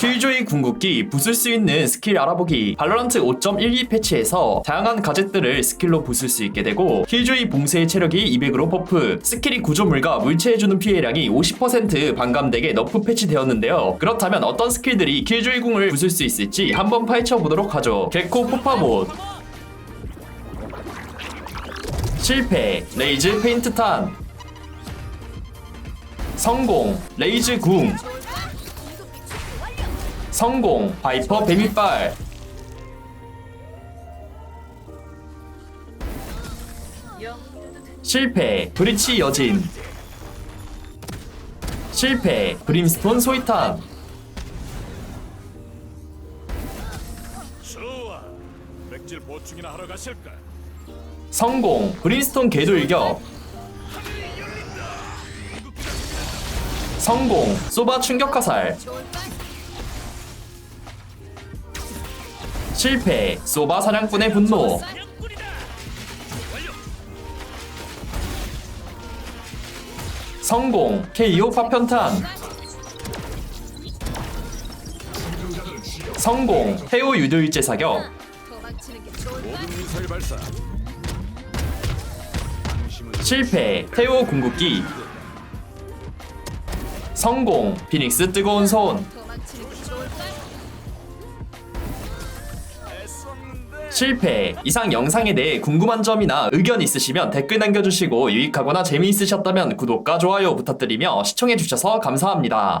킬조이 궁극기 부술 수 있는 스킬 알아보기 발로란트 5.12 패치에서 다양한 가젯들을 스킬로 부술 수 있게 되고 킬조이 봉쇄의 체력이 200으로 버프 스킬이 구조물과 물체해주는 피해량이 50% 반감되게 너프 패치되었는데요. 그렇다면 어떤 스킬들이 킬조이 궁을 부술 수 있을지 한번 파헤쳐 보도록 하죠. 개코 포파봇 실패. 레이즈 페인트 탄. 성공. 레이즈 궁 성공. 바이퍼 뱀이빨. 실패. 브리치 여진. 실패. 브림스톤 소이탄. 좋아. 맥질 보충이나 하러 가실까? 성공. 브림스톤 궤돌격. 성공. 소바 충격 화살 실패. 소바 사냥꾼의 분노. 성공. KO 파편탄. 성공. 태오 유도일제 사격. 실패. 태오 궁극기. 성공. 피닉스 뜨거운 손 실패. 이상 영상에 대해 궁금한 점이나 의견 있으시면 댓글 남겨주시고 유익하거나 재미있으셨다면 구독과 좋아요 부탁드리며 시청해주셔서 감사합니다